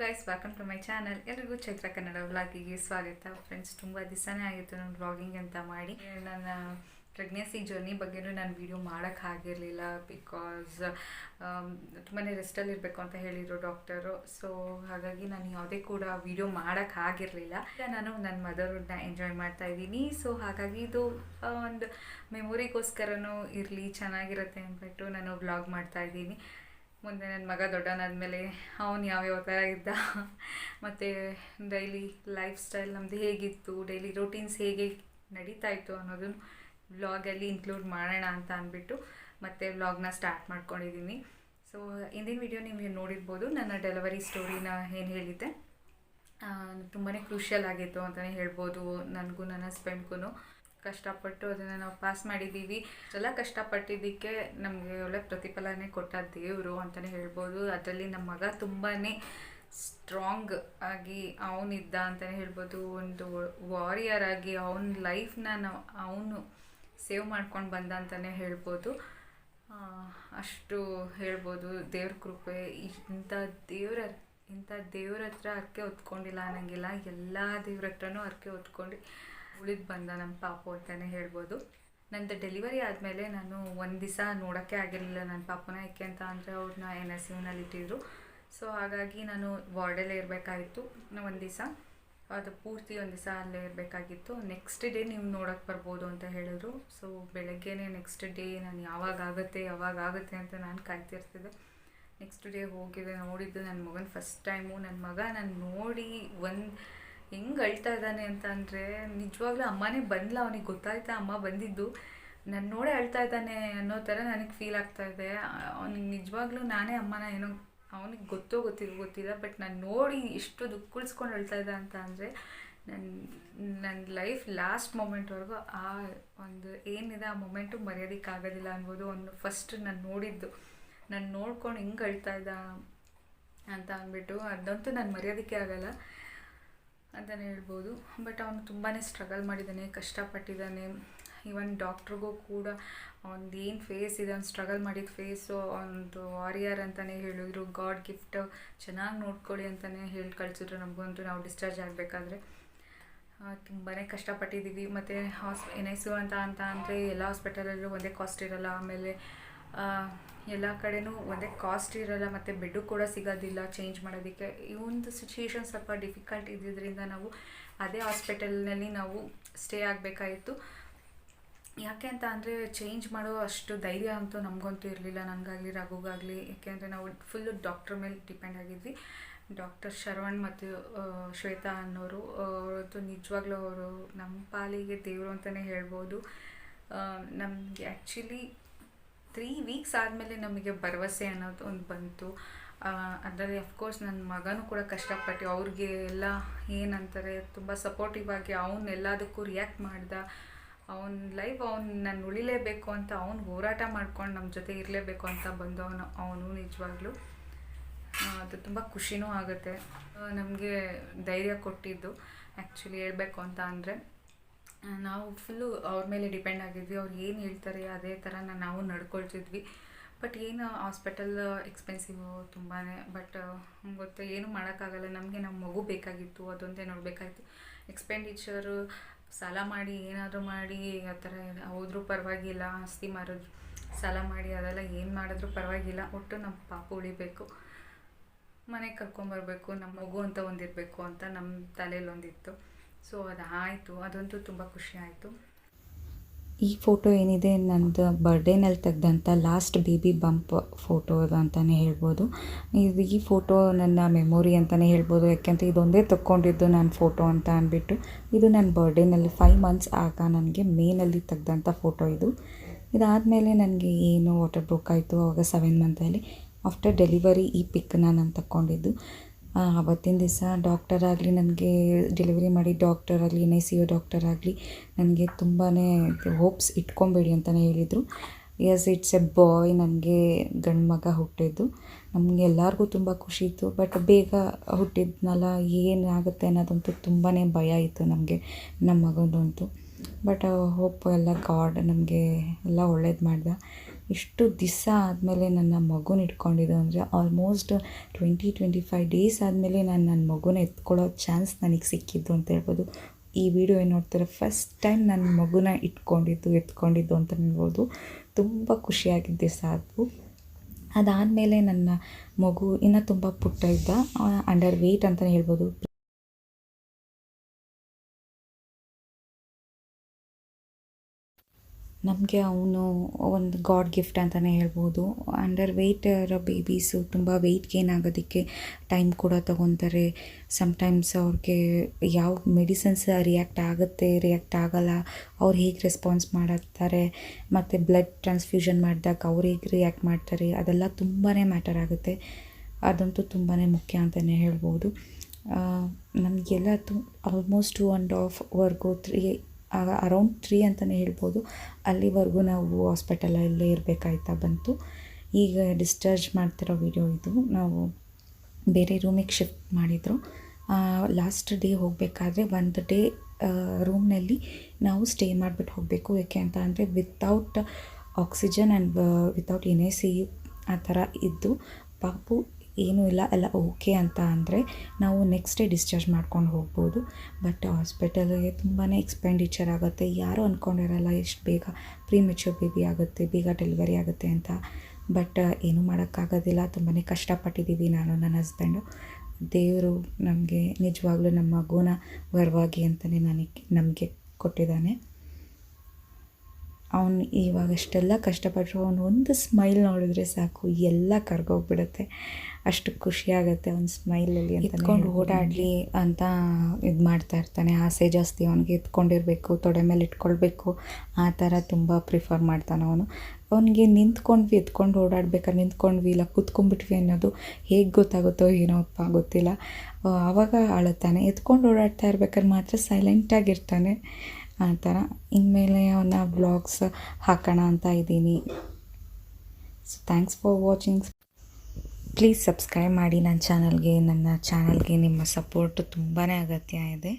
Guys welcome to my channel ಎಲ್ರಿಗೂ ಚೈತ್ರ ಕನ್ನಡ ವ್ಲಾಗಿಗೆ ಸ್ವಾಗತ. Friends ತುಂಬ ದಿವಸನೇ ಆಗಿತ್ತು ನಾನು ವ್ಲಾಗಿಂಗ್ ಅಂತ ಮಾಡಿ. ನನ್ನ ಪ್ರೆಗ್ನೆನ್ಸಿ ಜರ್ನಿ ಬಗ್ಗೆನೂ ನಾನು ವೀಡಿಯೋ ಮಾಡೋಕ್ಕಾಗಿರಲಿಲ್ಲ ಬಿಕಾಸ್ ತುಂಬಾ ರೆಸ್ಟಲ್ಲಿ ಇರಬೇಕು ಅಂತ ಹೇಳಿದರು ಡಾಕ್ಟರು ಸೊ ಹಾಗಾಗಿ ನಾನು ಯಾವುದೇ ಕೂಡ ವೀಡಿಯೋ ಮಾಡೋಕ್ಕಾಗಿರಲಿಲ್ಲ ಈಗ ನಾನು ನನ್ನ ಮದರ್ವುಡ್ನ ಎಂಜಾಯ್ ಮಾಡ್ತಾ ಇದ್ದೀನಿ. ಸೊ ಹಾಗಾಗಿ ಇದು ಒಂದು ಮೆಮೊರಿಗೋಸ್ಕರನೂ ಇರಲಿ, ಚೆನ್ನಾಗಿರುತ್ತೆ ಅಂದ್ಬಿಟ್ಟು ನಾನು ವ್ಲಾಗ್ ಮಾಡ್ತಾ ಇದ್ದೀನಿ. ಮುಂದೆ ನನ್ನ ಮಗ ದೊಡ್ಡವನಾದ್ಮೇಲೆ ಅವನು ಯಾವ್ಯಾವ ಥರ ಇದ್ದ? ಮತ್ತು ಡೈಲಿ ಲೈಫ್ ಸ್ಟೈಲ್ ನಮ್ಮದು ಹೇಗಿತ್ತು? ಡೈಲಿ ರೂಟೀನ್ಸ್ ಹೇಗೆ ನಡೀತಾ ಇತ್ತು ಅನ್ನೋದನ್ನು ವ್ಲಾಗಲ್ಲಿ ಇನ್ಕ್ಲೂಡ್ ಮಾಡೋಣ ಅಂತ ಅಂದ್ಬಿಟ್ಟು ಮತ್ತೆ ವ್ಲಾಗ್ನ ಸ್ಟಾರ್ಟ್ ಮಾಡ್ಕೊಂಡಿದ್ದೀನಿ ಸೊ ಇಂದಿನ ವಿಡಿಯೋ ನೀವು ನೋಡಿರ್ಬೋದು, ನನ್ನ ಡೆಲಿವರಿ ಸ್ಟೋರಿನ ಏನು ಹೇಳಿದ್ದೆ? ತುಂಬಾ ಕ್ರೂಷಿಯಲ್ ಆಗಿತ್ತು ಅಂತಲೇ ಹೇಳ್ಬೋದು, ನನಗೂ ನನ್ನ ಹಸ್ಬೆಂಡ್ಗೂ ಕಷ್ಟಪಟ್ಟು ಅದನ್ನು ನಾವು ಪಾಸ್ ಮಾಡಿದ್ದೀವಿ. ಎಲ್ಲ ಕಷ್ಟಪಟ್ಟಿದ್ದಕ್ಕೆ ನಮಗೆ ಒಳ್ಳೆ ಪ್ರತಿಫಲನೇ ಕೊಟ್ಟ ದೇವರು ಅಂತಲೇ ಹೇಳ್ಬೋದು. ಅದರಲ್ಲಿ ನಮ್ಮ ಮಗ ತುಂಬಾ ಸ್ಟ್ರಾಂಗ್ ಆಗಿ ಅವನಿದ್ದ ಅಂತಲೇ ಹೇಳ್ಬೋದು. ಒಂದು ವಾರಿಯರ್ ಆಗಿ ಅವನ ಲೈಫ್ನ ನಾವು ಅವನು ಸೇವ್ ಮಾಡ್ಕೊಂಡು ಬಂದ ಅಂತಲೇ ಹೇಳ್ಬೋದು. ಅಷ್ಟು ಹೇಳ್ಬೋದು. ದೇವ್ರ ಕೃಪೆ, ಇಂಥ ದೇವ್ರ ಇಂಥ ದೇವ್ರ ಹತ್ರ ಅರ್ಕೆ ಹೊತ್ಕೊಂಡಿಲ್ಲ ಅನ್ನಂಗಿಲ್ಲ. ಎಲ್ಲ ದೇವ್ರ ಹತ್ರನೂ ಅರ್ಕೆ ಹೊತ್ಕೊಂಡು ಉಳಿದು ಬಂದ ನಮ್ಮ ಪಾಪು ಅಂತಲೇ ಹೇಳ್ಬೋದು. ನಂದು ಡೆಲಿವರಿ ಆದಮೇಲೆ ನಾನು ಒಂದು ದಿವಸ ನೋಡೋಕ್ಕೆ ಆಗಿರಲಿಲ್ಲ ನನ್ನ ಪಾಪನ, ಯಾಕೆ ಅಂತ ಅಂದರೆ ಅವ್ರನ್ನ ಎನ್ ಎಸ್ ಯುನಲ್ಲಿ ಇಟ್ಟಿದ್ರು. ಸೊ ಹಾಗಾಗಿ ನಾನು ವಾರ್ಡಲ್ಲೇ ಇರಬೇಕಾಗಿತ್ತು ಒಂದು ದಿವಸ. ಅದು ಪೂರ್ತಿ ಒಂದು ದಿವಸ ಅಲ್ಲೇ ಇರಬೇಕಾಗಿತ್ತು. ನೆಕ್ಸ್ಟ್ ಡೇ ನೀವು ನೋಡೋಕ್ಕೆ ಬರ್ಬೋದು ಅಂತ ಹೇಳಿದ್ರು. ಸೊ ಬೆಳಗ್ಗೆನೇ ನೆಕ್ಸ್ಟ್ ಡೇ ನಾನು ಯಾವಾಗ ಆಗುತ್ತೆ ಯಾವಾಗ ಆಗುತ್ತೆ ಅಂತ ನಾನು ಕಾಯ್ತಿರ್ತಿದ್ದೆ. ನೆಕ್ಸ್ಟ್ ಡೇ ಹೋಗಿದ್ದೆ, ನೋಡಿದ್ದು ನನ್ನ ಮಗನ ಫಸ್ಟ್ ಟೈಮು ನನ್ನ ಮಗ ನಾನು ನೋಡಿ ಒಂದು ಹೆಂಗೆ ಅಳ್ತಾ ಇದ್ದಾನೆ ಅಂತ ಅಂದರೆ, ನಿಜವಾಗ್ಲೂ ಅಮ್ಮನೇ ಬಂದ್ಲ ಅವನಿಗೆ ಗೊತ್ತಾಯ್ತಾ, ಅಮ್ಮ ಬಂದಿದ್ದು. ನಾನು ನೋಡೇ ಅಳ್ತಾ ಇದ್ದಾನೆ ಅನ್ನೋ ಥರ ನನಗೆ ಫೀಲ್ ಆಗ್ತಾ ಇದೆ. ಅವನಿಗೆ ನಿಜವಾಗ್ಲೂ ನಾನೇ ಅಮ್ಮನ ಏನೋ ಅವನಿಗೆ ಗೊತ್ತೋ ಗೊತ್ತಿಲ್ಲ ಗೊತ್ತಿಲ್ಲ ಬಟ್ ನಾನು ನೋಡಿ ಇಷ್ಟು ದುಃಖಿಸ್ಕೊಂಡು ಅಳ್ತಾ ಇದ್ದ ಅಂತ ಅಂದರೆ ನನ್ನ ನನ್ನ ಲೈಫ್ ಲಾಸ್ಟ್ ಮೂಮೆಂಟ್ವರೆಗೂ ಆ ಒಂದು ಏನಿದೆ ಆ ಮೊಮೆಂಟು ಮರೆಯೋದಕ್ಕಾಗೋದಿಲ್ಲ ಅನ್ಬೋದು. ಒಂದು ಫಸ್ಟ್ ನಾನು ನೋಡಿದ್ದು. ನಾನು ನೋಡ್ಕೊಂಡು ಹಿಂಗೆ ಅಳ್ತಾ ಇದ್ದ ಅಂತ ಅಂದ್ಬಿಟ್ಟು, ಅದಂತೂ ನಾನು ಮರೆಯೋದಕ್ಕೆ ಆಗಲ್ಲ. ಅಂತಲೇ ಹೇಳ್ಬೋದು. ಬಟ್ ಅವನು ತುಂಬಾ ಸ್ಟ್ರಗಲ್ ಮಾಡಿದ್ದಾನೆ ಕಷ್ಟಪಟ್ಟಿದ್ದಾನೆ ಈವನ್ ಡಾಕ್ಟ್ರಿಗೂ ಕೂಡ ಅವ್ನದ್ದು ಏನು ಫೇಸ್ ಇದೆ, ಅವ್ನು ಸ್ಟ್ರಗಲ್ ಮಾಡಿದ ಫೇಸು ಒಂದು ವಾರಿಯರ್ ಅಂತಲೇ ಹೇಳಿದ್ರು. ಗಾಡ್ ಗಿಫ್ಟ್ ಚೆನ್ನಾಗಿ ನೋಡ್ಕೊಳ್ಳಿ ಅಂತಲೇ ಹೇಳಿ ಕಳಿಸಿದ್ರು ನಮಗಂತೂ. ನಾವು ಡಿಸ್ಚಾರ್ಜ್ ಆಗಬೇಕಾದ್ರೆ. ತುಂಬಾ ಕಷ್ಟಪಟ್ಟಿದ್ದೀವಿ ಮತ್ತು ಹಾಸ್ ಎನ್ ಐ ಸಿ ಅಂತ ಅಂತ ಅಂದರೆ ಎಲ್ಲ ಹಾಸ್ಪಿಟಲಲ್ಲೂ ಒಂದೇ ಕಾಸ್ಟ್ ಇರಲ್ಲ. ಆಮೇಲೆ ಎಲ್ಲ ಕಡೆನೂ ಒಂದೇ ಕಾಸ್ಟ್ ಇರಲ್ಲ, ಮತ್ತು ಬೆಡ್ಡು ಕೂಡ ಸಿಗೋದಿಲ್ಲ ಚೇಂಜ್ ಮಾಡೋದಕ್ಕೆ. ಈ ಒಂದು ಸಿಚುಯೇಷನ್ ಸ್ವಲ್ಪ ಡಿಫಿಕಲ್ಟ್ ಇದ್ದಿದ್ದರಿಂದ ನಾವು ಅದೇ ಹಾಸ್ಪಿಟಲ್ನಲ್ಲಿ ನಾವು ಸ್ಟೇ ಆಗಬೇಕಾಯಿತು. ಯಾಕೆ ಅಂತ ಅಂದರೆ ಚೇಂಜ್ ಮಾಡೋ ಅಷ್ಟು ಧೈರ್ಯ ಅಂತೂ ನಮಗಂತೂ ಇರಲಿಲ್ಲ. ನನಗಾಗಲಿ ರಘುಗಾಗಲಿ ಯಾಕೆಂದರೆ ನಾವು ಫುಲ್ಲು ಡಾಕ್ಟ್ರ್ ಮೇಲೆ ಡಿಪೆಂಡ್ ಆಗಿದ್ವಿ. ಡಾಕ್ಟರ್ ಶರವಣ್ ಮತ್ತು ಶ್ವೇತಾ ಅನ್ನೋರು ಅವರದ್ದು ನಿಜವಾಗ್ಲೂ ಅವರು ನಮ್ಮ ಪಾಲಿಗೆ ದೇವರು ಅಂತಲೇ ಹೇಳ್ಬೋದು. ನಮಗೆ ಆ್ಯಕ್ಚುಲಿ ತ್ರೀ ವೀಕ್ಸ್ ಆದಮೇಲೆ ನಮಗೆ ಭರವಸೆ ಅನ್ನೋದು ಒಂದು ಬಂತು. ಅದರಲ್ಲಿ ಅಫ್ಕೋರ್ಸ್ ನನ್ನ ಮಗನೂ ಕೂಡ ಕಷ್ಟಪಟ್ಟು ಅವ್ರಿಗೆ ಎಲ್ಲ ಏನಂತಾರೆ, ತುಂಬ ಸಪೋರ್ಟಿವ್ ಆಗಿ ಎಲ್ಲದಕ್ಕೂ ರಿಯಾಕ್ಟ್ ಮಾಡ್ದ. ಅವನ ಲೈಫ್ ಅವ್ನು ನಾನು ಉಳಿಲೇಬೇಕು ಅಂತ ಅವ್ನು ಹೋರಾಟ ಮಾಡ್ಕೊಂಡು ನಮ್ಮ ಜೊತೆ ಇರಲೇಬೇಕು ಅಂತ ಬಂದವನು ಅವನು ನಿಜವಾಗ್ಲೂ. ಅದು ತುಂಬ ಖುಷಿನೂ ಆಗುತ್ತೆ. ನಮಗೆ ಧೈರ್ಯ ಕೊಟ್ಟಿದ್ದು. ಆ್ಯಕ್ಚುಲಿ ಹೇಳಬೇಕು ಅಂತ ಅಂದರೆ ನಾವು ಫುಲ್ಲು ಅವ್ರ ಮೇಲೆ ಡಿಪೆಂಡ್ ಆಗಿದ್ವಿ. ಅವ್ರು ಏನು ಹೇಳ್ತಾರೆ ಅದೇ ಥರ ನಾವು ನಡ್ಕೊಳ್ತಿದ್ವಿ. ಬಟ್ ಏನು ಹಾಸ್ಪಿಟಲ್ ಎಕ್ಸ್ಪೆನ್ಸಿವ್ ತುಂಬಾ ಬಟ್ ಗೊತ್ತು. ಏನು ಮಾಡೋಕ್ಕಾಗಲ್ಲ. ನಮಗೆ ನಮ್ಮ ಮಗು ಬೇಕಾಗಿತ್ತು. ಅದೊಂದೇ ನೋಡಬೇಕಾಗಿತ್ತು ಎಕ್ಸ್ಪೆಂಡಿಚರ್ ಸಾಲ ಮಾಡಿ, ಏನಾದರೂ ಮಾಡಿ, ಆ ಥರ ಹೋದರೂ ಪರವಾಗಿಲ್ಲ. ಆಸ್ತಿ ಮಾರೋದು. ಸಾಲ ಮಾಡಿ, ಅದೆಲ್ಲ ಏನು ಮಾಡಿದ್ರು ಪರವಾಗಿಲ್ಲ. ಒಟ್ಟು ನಮ್ಮ ಪಾಪ ಉಳಿಬೇಕು. ಮನೆಗೆ ಕರ್ಕೊಂಬರ್ಬೇಕು ನಮ್ಮ ಮಗು ಅಂತ ಒಂದಿರಬೇಕು ಅಂತ ನಮ್ಮ ತಲೆಯಲ್ಲಿ ಒಂದಿತ್ತು ಸೊ ಅದು ಆಯಿತು ಅದಂತೂ ತುಂಬ ಖುಷಿ ಆಯಿತು. ಈ ಫೋಟೋ ಏನಿದೆ, ನಂದು ಬರ್ಡೇನಲ್ಲಿ ತೆಗೆದಂಥ ಲಾಸ್ಟ್ ಬೇಬಿ ಬಂಪ್ ಫೋಟೋ ಅದು ಅಂತಲೇ ಹೇಳ್ಬೋದು. ಇದು ಈ ಫೋಟೋ ನನ್ನ ಮೆಮೊರಿ ಅಂತಲೇ ಹೇಳ್ಬೋದು ಯಾಕೆಂತ ಇದೊಂದೇ ತಕ್ಕೊಂಡಿದ್ದು ನನ್ನ ಫೋಟೋ ಅಂತ ಅಂದ್ಬಿಟ್ಟು. ಇದು ನನ್ನ ಬರ್ಡೇನಲ್ಲಿ ಫೈವ್ ಮಂತ್ಸ್ ಆಗ ನನಗೆ ಮೇನಲ್ಲಿ ತೆಗೆದಂಥ ಫೋಟೋ ಇದು. ಇದಾದಮೇಲೆ ನನಗೆ ಏನು ವಾಟರ್ ಬ್ರೋಕ್ ಆಯಿತು ಆವಾಗ ಸೆವೆನ್ ಮಂತಲ್ಲಿ ಆಫ್ಟರ್ ಡೆಲಿವರಿ ಈ ಪಿಕ್ನ ನಾನು ತಕ್ಕೊಂಡಿದ್ದು. ಆ, ಅವತ್ತಿನ ದಿವಸ ಡಾಕ್ಟರ್ ಆಗಲಿ ನನಗೆ ಡೆಲಿವರಿ ಮಾಡಿ ಡಾಕ್ಟರ್ ಆಗಲಿ N I C U doctor ಆಗಲಿ ನನಗೆ ತುಂಬಾ ಹೋಪ್ಸ್ ಇಟ್ಕೊಬೇಡಿ ಅಂತಲೇ ಹೇಳಿದರು. ಎಸ್ ಇಟ್ಸ್ ಎ ಬಾಯ್ ನನಗೆ ಗಂಡು ಮಗ ಹುಟ್ಟಿದ್ದು. ನಮಗೆ ಎಲ್ಲರಿಗೂ ತುಂಬ ಖುಷಿ ಇತ್ತು. ಬಟ್ ಬೇಗ ಹುಟ್ಟಿದ್ನಲ್ಲ ಏನಾಗುತ್ತೆ ಅನ್ನೋದಂತೂ ತುಂಬಾ ಭಯ ಇತ್ತು ನಮಗೆ ನಮ್ಮ ಮಗನಂತೂ ಬಟ್ ಹೋಪ್ ಎಲ್ಲ ಗಾಡ್ ನಮಗೆ ಎಲ್ಲ ಒಳ್ಳೇದು ಮಾಡ್ದ. ಇಷ್ಟು ದಿವಸ ಆದಮೇಲೆ ನನ್ನ ಮಗುನ ಇಟ್ಕೊಂಡಿದ್ದು ಅಂದರೆ almost twenty twenty five days ಆದಮೇಲೆ ನಾನು ನನ್ನ ಮಗುನ ಎತ್ಕೊಳ್ಳೋ ಚಾನ್ಸ್ ನನಗೆ ಸಿಕ್ಕಿದ್ದು ಅಂತ ಹೇಳ್ಬೋದು. ಈ ವಿಡಿಯೋ ಏನು ನೋಡ್ತಾರೆ? ಫಸ್ಟ್ ಟೈಮ್ ನನ್ನ ಮಗುನ ಇಟ್ಕೊಂಡಿದ್ದು, ಎತ್ಕೊಂಡಿದ್ದು ಅಂತ ಹೇಳ್ಬೋದು. ತುಂಬ ಖುಷಿಯಾಗಿದ್ದ ಸಾಕು. ಅದು ಅದಾದಮೇಲೆ ನನ್ನ ಮಗು ಇನ್ನೂ ತುಂಬ ಪುಟ್ಟ ಇದ್ದ ಅಂಡರ್ ವೆಯ್ಟ್ ಅಂತಲೇ ಹೇಳ್ಬೋದು. ನಮಗೆ ಅವನು ಒಂದು ಗಾಡ್ ಗಿಫ್ಟ್ ಅಂತಲೇ ಹೇಳ್ಬೋದು. ಅಂಡರ್ ವೆಯ್ಟ್ ಇರೋ ಬೇಬೀಸು ತುಂಬ ವೆಯ್ಟ್ ಗೇನ್ ಆಗೋದಕ್ಕೆ ಟೈಮ್ ಕೂಡ ತೊಗೊತಾರೆ. ಸಮ್ಟೈಮ್ಸ್ ಅವ್ರಿಗೆ ಯಾವ ಮೆಡಿಸಿನ್ಸ್ ರಿಯಾಕ್ಟ್ ಆಗುತ್ತೆ, ರಿಯಾಕ್ಟ್ ಆಗಲ್ಲ, ಅವ್ರು ಹೇಗೆ ರೆಸ್ಪಾನ್ಸ್ ಮಾಡುತ್ತಾರೆ ಮತ್ತು ಬ್ಲಡ್ ಟ್ರಾನ್ಸ್ಫ್ಯೂಷನ್ ಮಾಡಿದಾಗ ಅವ್ರು ಹೇಗೆ ರಿಯಾಕ್ಟ್ ಮಾಡ್ತಾರೆ, ಅದೆಲ್ಲ ತುಂಬಾ ಮ್ಯಾಟರ್ ಆಗುತ್ತೆ. ಅದಂತೂ ತುಂಬಾ ಮುಖ್ಯ ಅಂತಲೇ ಹೇಳ್ಬೋದು. ನಮಗೆಲ್ಲ ತು ಆಲ್ಮೋಸ್ಟ್ ಟು ಆ್ಯಂಡ್ ಹಾಫ್ವರೆಗೂ ತ್ರೀ ಅರೌಂಡ್ ತ್ರೀ ಅಂತಲೇ ಹೇಳ್ಬೋದು. ಅಲ್ಲಿವರೆಗೂ ನಾವು ಹಾಸ್ಪಿಟಲಲ್ಲೇ ಇರಬೇಕಾಯ್ತಾ ಬಂತು. ಈಗ ಡಿಸ್ಚಾರ್ಜ್ ಮಾಡ್ತಿರೋ ವಿಡಿಯೋ ಇದು. ನಾವು ಬೇರೆ ರೂಮಿಗೆ ಶಿಫ್ಟ್ ಮಾಡಿದರು. ಲಾಸ್ಟ್ ಡೇ ಹೋಗಬೇಕಾದ್ರೆ ಒಂದು ಡೇ ರೂಮ್ನಲ್ಲಿ ನಾವು ಸ್ಟೇ ಮಾಡಿಬಿಟ್ಟು ಹೋಗಬೇಕು. ಯಾಕೆ ಅಂತ ಅಂದರೆ without oxygen and without N A C ಆ ಥರ ಇದ್ದು, ಪಾಪು ಏನೂ ಇಲ್ಲ, ಎಲ್ಲ ಓಕೆ ಅಂತ ಅಂದರೆ ನಾವು ನೆಕ್ಸ್ಟ್ ಡೇ ಡಿಸ್ಚಾರ್ಜ್ ಮಾಡ್ಕೊಂಡು ಹೋಗ್ಬೋದು. ಬಟ್ ಹಾಸ್ಪಿಟಲ್ಗೆ ತುಂಬಾ ಎಕ್ಸ್ಪೆಂಡಿಚರ್ ಆಗುತ್ತೆ. ಯಾರೂ ಅಂದ್ಕೊಂಡಿರಲ್ಲ ಎಷ್ಟು ಬೇಗ ಪ್ರೀ ಮೆಚ್ಯೂರ್ ಬೇಬಿ ಆಗುತ್ತೆ, ಬೇಗ ಡೆಲಿವರಿ ಆಗುತ್ತೆ ಅಂತ. ಬಟ್ ಏನೂ ಮಾಡೋಕ್ಕಾಗೋದಿಲ್ಲ. ತುಂಬಾ ಕಷ್ಟಪಟ್ಟಿದ್ದೀವಿ ನಾನು, ನನ್ನ ಹಸ್ಬೆಂಡು ದೇವರು ನಮಗೆ ನಿಜವಾಗ್ಲೂ ನಮ್ಮ ಮಗುನ ವರವಾಗಿ ಅಂತಲೇ ನನಗೆ ನಮಗೆ ಕೊಟ್ಟಿದ್ದಾನೆ. ಅವನು ಇವಾಗ ಅಷ್ಟೆಲ್ಲ ಕಷ್ಟಪಟ್ಟರು ಅವನು ಒಂದು ಸ್ಮೈಲ್ ನೋಡಿದ್ರೆ ಸಾಕು ಎಲ್ಲ ಕರ್ಗೋಗ್ಬಿಡುತ್ತೆ. ಅಷ್ಟು ಖುಷಿಯಾಗುತ್ತೆ ಅವ್ನ ಸ್ಮೈಲಲ್ಲಿ ಎತ್ಕೊಂಡು ಓಡಾಡಲಿ ಅಂತ ಇದು ಮಾಡ್ತಾ ಇರ್ತಾನೆ. ಆಸೆ ಜಾಸ್ತಿ ಅವನಿಗೆ ಎತ್ಕೊಂಡಿರಬೇಕು ತೊಡೆ ಮೇಲೆ ಇಟ್ಕೊಳ್ಬೇಕು. ಆ ಥರ ತುಂಬ ಪ್ರಿಫರ್ ಮಾಡ್ತಾನೆ ಅವನು. ಅವನಿಗೆ ನಿಂತ್ಕೊಂಡ್ವಿ ಎತ್ಕೊಂಡು ಓಡಾಡ್ಬೇಕಾರೆ ನಿಂತ್ಕೊಂಡ್ವಿ ಇಲ್ಲ ಕೂತ್ಕೊಂಡ್ಬಿಟ್ವಿ ಅನ್ನೋದು ಹೇಗೆ ಗೊತ್ತಾಗುತ್ತೋ ಏನೋಪ್ಪ ಗೊತ್ತಿಲ್ಲ. ಆವಾಗ ಅಳುತ್ತಾನೆ. ಎತ್ಕೊಂಡು ಓಡಾಡ್ತಾ ಇರ್ಬೇಕಾದ್ರೆ ಮಾತ್ರ ಸೈಲೆಂಟಾಗಿರ್ತಾನೆ ಆ ಥರ. ಇನ್ಮೇಲೆ ಅವನ್ನ ವ್ಲಾಗ್ಸ್ ಹಾಕೋಣ ಅಂತ ಇದ್ದೀನಿ. So thanks for watching please subscribe ಮಾಡಿ ನನ್ನ ಚಾನಲ್ಗೆ ನನ್ನ ಚಾನಲ್ಗೆ ನಿಮ್ಮ ಸಪೋರ್ಟ್ ತುಂಬಾ ಅಗತ್ಯ ಇದೆ.